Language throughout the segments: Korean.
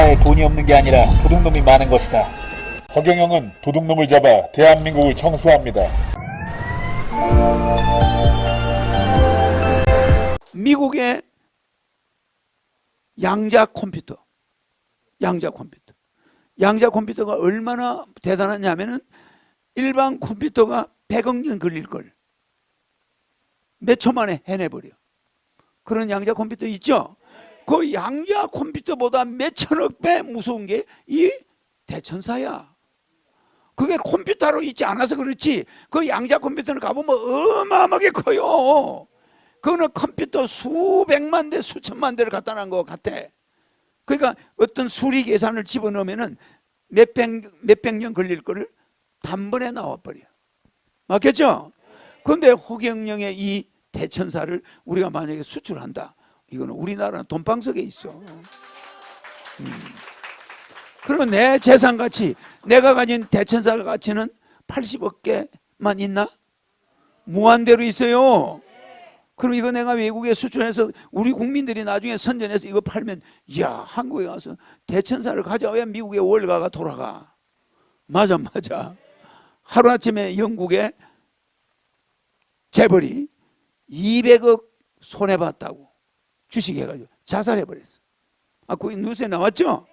나라에 돈이 없는 게 아니라 도둑놈이 많은 것이다. 허경영은 도둑놈을 잡아 대한민국을 청소합니다. 미국의 양자 컴퓨터, 양자 컴퓨터, 양자 컴퓨터가 얼마나 대단하냐면은 일반 컴퓨터가 100억 년 걸릴 걸 몇 초 만에 해내버려. 그런 양자 컴퓨터 있죠? 그 양자 컴퓨터보다 몇 천억 배 무서운 게 이 대천사야. 그게 컴퓨터로 있지 않아서 그렇지. 그 양자 컴퓨터는 가보면 어마어마하게 커요. 그거는 컴퓨터 수백만 대, 수천만 대를 갖다 놓은 것 같아. 그러니까 어떤 수리 계산을 집어넣으면은 몇백, 몇백 년 걸릴 거를 단번에 나와버려. 맞겠죠? 그런데 허경영의 이 대천사를 우리가 만약에 수출한다. 이거는 우리나라는 돈방석에 있어. 음. 그러면 내 재산 가치, 내가 가진 대천사 가치는 80억 개만 있나? 무한대로 있어요. 그럼 이거 내가 외국에 수출해서 우리 국민들이 나중에 선전해서 이거 팔면 야 한국에 가서 대천사를 가져와야 미국의 월가가 돌아가. 맞아 맞아. 하루아침에 영국의 재벌이 200억 손해봤다고 주식해가지고 자살해버렸어. 아, 그 뉴스에 나왔죠?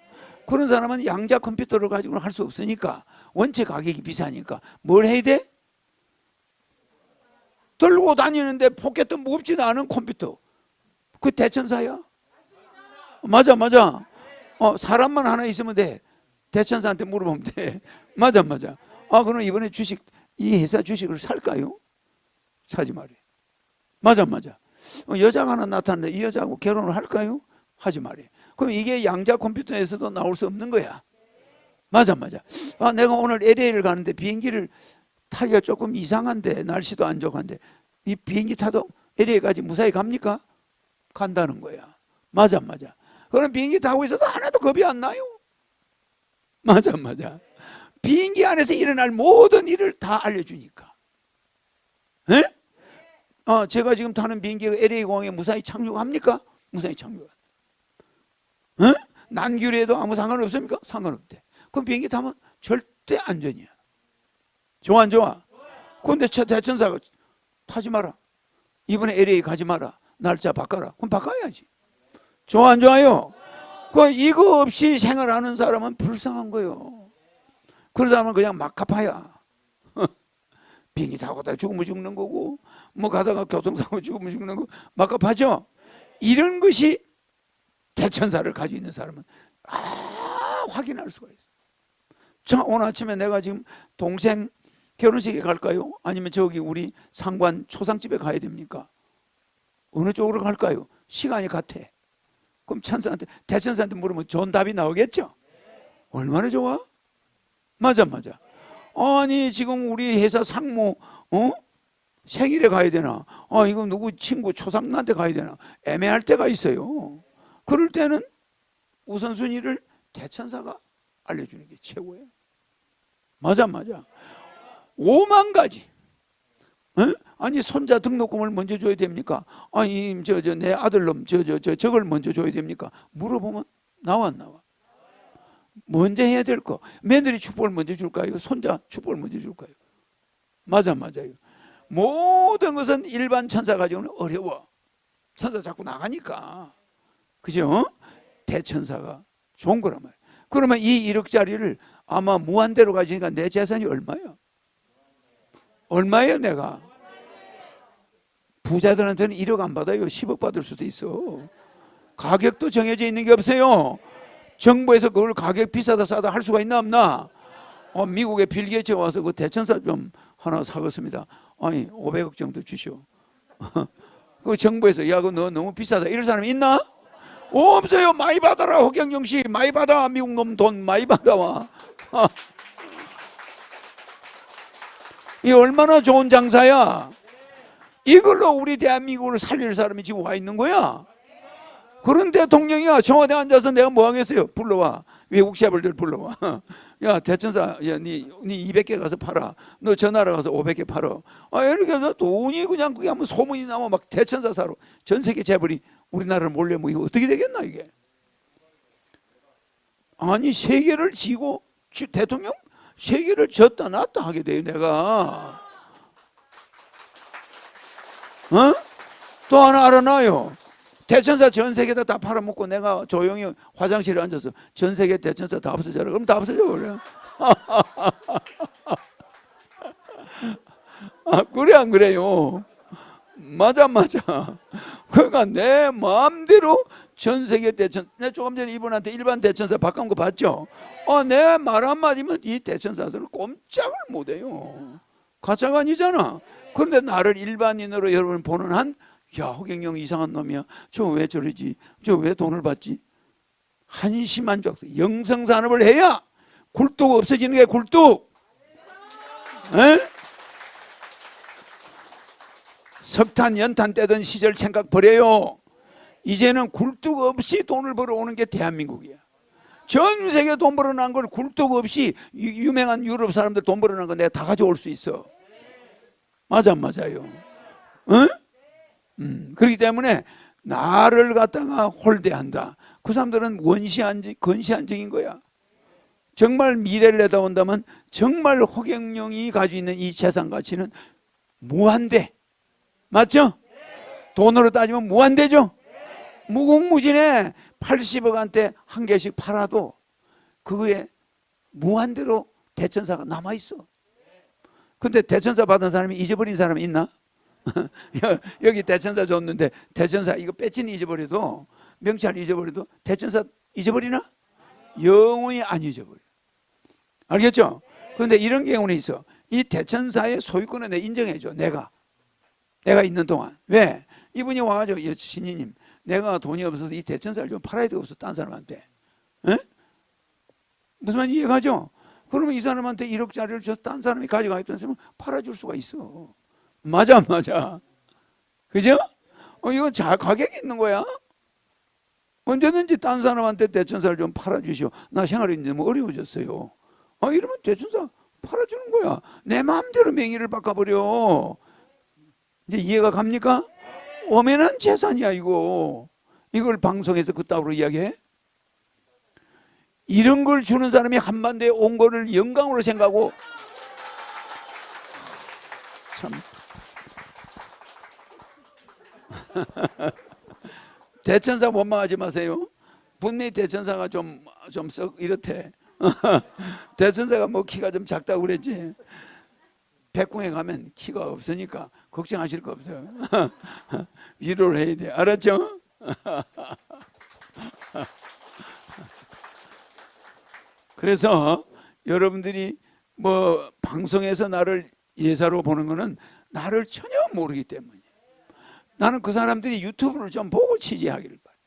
그런 사람은 양자 컴퓨터를 가지고는 할 수 없으니까 원체 가격이 비싸니까 뭘 해야 돼? 들고 다니는데 포켓도 무겁지도 않은 컴퓨터. 그 대천사야? 맞아, 맞아. 어, 사람만 하나 있으면 돼. 대천사한테 물어보면 돼. 맞아, 맞아. 아, 그럼 이번에 주식, 이 회사 주식을 살까요? 사지 말이야. 맞아, 맞아. 어, 여자가 하나 나타났는데 이 여자하고 결혼을 할까요? 하지 말이야. 그럼 이게 양자 컴퓨터에서도 나올 수 없는 거야. 맞아, 맞아. 아, 내가 오늘 LA를 가는데 비행기를 타기가 조금 이상한데 날씨도 안 좋은데 이 비행기 타도 LA까지 무사히 갑니까? 간다는 거야. 맞아, 맞아. 그럼 비행기 타고 있어도 하나도 겁이 안 나요. 맞아, 맞아. 비행기 안에서 일어날 모든 일을 다 알려주니까. 에? 어, 제가 지금 타는 비행기가 LA 공항에 무사히 착륙합니까? 무사히 착륙. 에? 난규에도 아무 상관 없습니까? 상관없대. 그럼 비행기 타면 절대 안전이야. 좋아 안 좋아? 그런데 저 대천사가 타지 마라. 이번에 LA 가지 마라. 날짜 바꿔라. 그럼 바꿔야지. 좋아 안 좋아요? 그 이거 없이 생활하는 사람은 불쌍한 거요. 그런 사람은 그냥 막가파야. 비행기 타고 가다 죽으면 죽는 거고 뭐 가다가 교통사고 죽으면 죽는 거 막가파죠. 이런 것이 대천사를 가지고 있는 사람은 아 확인할 수가 있어. 자 오늘 아침에 내가 지금 동생 결혼식에 갈까요? 아니면 저기 우리 상관 초상집에 가야 됩니까? 어느 쪽으로 갈까요? 시간이 같아. 그럼 천사한테 대천사한테 물으면 좋은 답이 나오겠죠? 얼마나 좋아? 맞아 맞아. 아니 지금 우리 회사 상무 어? 생일에 가야 되나? 아 이거 누구 친구 초상한테 가야 되나? 애매할 때가 있어요. 그럴 때는 우선순위를 대천사가 알려주는 게 최고예요. 맞아 맞아. 5만 가지. 어? 아니 손자 등록금을 먼저 줘야 됩니까? 아니 저 저 내 아들놈 저 저 저 저걸 먼저 줘야 됩니까? 물어보면 나와 안 나와. 먼저 해야 될 거. 며느리 축복을 먼저 줄까요? 손자 축복을 먼저 줄까요? 맞아 맞아요. 모든 것은 일반 천사 가지고는 어려워. 천사 자꾸 나가니까. 그죠? 대천사가 좋은 거란 말이야. 그러면 이 1억짜리를 아마 무한대로 가지니까 내 재산이 얼마야? 얼마예요, 내가? 부자들한테는 1억 안 받아요. 10억 받을 수도 있어. 가격도 정해져 있는 게 없어요. 정부에서 그걸 가격 비싸다 싸다 할 수가 있나 없나? 어, 미국의 빌 게이츠 와서 그 대천사 좀 하나 사겠습니다. 아니 500억 정도 주시오. 그 정부에서 야, 그너 너무 비싸다. 이럴 사람 있나? 없어요. 많이 받아라. 허경영 씨 많이 받아. 미국 놈 돈 많이 받아와. 이 얼마나 좋은 장사야. 이걸로 우리 대한민국을 살릴 사람이 지금 와 있는 거야. 그런 대통령이야. 청와대 앉아서 내가 뭐 하겠어요? 불러와. 외국 셰프들 불러와. 야, 대천사, 야, 니, 니 200개 가서 팔아. 너저 나라 가서 500개 팔아. 아, 이렇게 해서 돈이 그냥 그게 한번 소문이 나면 막 대천사 사러 전 세계 재벌이 우리나라를 몰려 뭐 이거 어떻게 되겠나, 이게. 아니 세계를 지고 지- 대통령 세계를 졌다 놨다 하게 돼요 내가 어? 또 하나 알아놔요 대천사 전 세계다 다 팔아먹고 내가 조용히 화장실에 앉아서 전 세계 대천사 다 없어져라. 그럼 다 없어져 버려. 아 그래 안 그래요? 맞아 맞아. 그러니까 내 마음대로 전 세계 대천 내 조금 전에 이분한테 일반 대천사 바꾼 거 봤죠? 어, 내 말 한마디면 이 대천사들은 꼼짝을 못 해요. 가짜가 아니잖아. 그런데 나를 일반인으로 여러분 보는 한 야, 허경영 이상한 놈이야. 저 왜 저러지? 저 왜 돈을 받지? 한심한 적. 영성 산업을 해야 굴뚝 없어지는 게 굴뚝. 에? 석탄, 연탄 떼던 시절 생각 버려요. 이제는 굴뚝 없이 돈을 벌어오는 게 대한민국이야. 전 세계 돈 벌어난 걸 굴뚝 없이 유- 유명한 유럽 사람들 돈 벌어난 거 내가 다 가져올 수 있어. 맞아, 안 맞아요. 응? 음, 그렇기 때문에 나를 갖다가 홀대한다. 그 사람들은 원시한지 건시한적인 거야. 정말 미래를 내다본다면 정말 허경영이 가지고 있는 이 재산 가치는 무한대. 맞죠? 돈으로 따지면 무한대죠? 무궁무진에 80억한테 한 개씩 팔아도 그거에 무한대로 대천사가 남아있어. 근데 대천사 받은 사람이 잊어버린 사람이 있나? 여- 여기 대천사 줬는데 대천사 이거 빼치는 잊어버려도 명찰 잊어버려도 대천사 잊어버리나? 영원히 안 잊어버려. 알겠죠? 그런데 이런 경우는 있어. 이 대천사의 소유권을 내 인정해줘. 내가 내가 있는 동안 왜 이분이 와가지고 여- 신이님 내가 돈이 없어서 이 대천사를 좀 팔아야 되겠어 딴 사람한테. 에? 무슨 말인지 이해가죠? 그러면 이 사람한테 1억짜리를 줘서 딴 사람이 가져가 있다면 팔아줄 수가 있어. 맞아, 안 맞아. 그죠? 어, 이건 자, 가격이 있는 거야. 언제든지 딴 사람한테 대천사를 좀 팔아주시오. 나 생활이 너무 어려워졌어요. 어, 이러면 대천사 팔아주는 거야. 내 마음대로 명의를 바꿔버려. 이제 이해가 갑니까? 오면한 재산이야, 이거. 이걸 방송에서 그따위로 이야기해? 이런 걸 주는 사람이 한반도에 온 거를 영광으로 생각하고 참 대천사 원망하지 마세요. 분명히 대천사가 좀 좀 썩 이렇대. 대천사가 뭐 키가 좀 작다고 그랬지. 백궁에 가면 키가 없으니까 걱정하실 거 없어요. 위로를 해야 돼. 알았죠? 그래서 여러분들이 뭐 방송에서 나를 예사로 보는 거는 나를 전혀 모르기 때문이에요. 나는 그 사람들이 유튜브를 좀 보고 취재하기를 바래.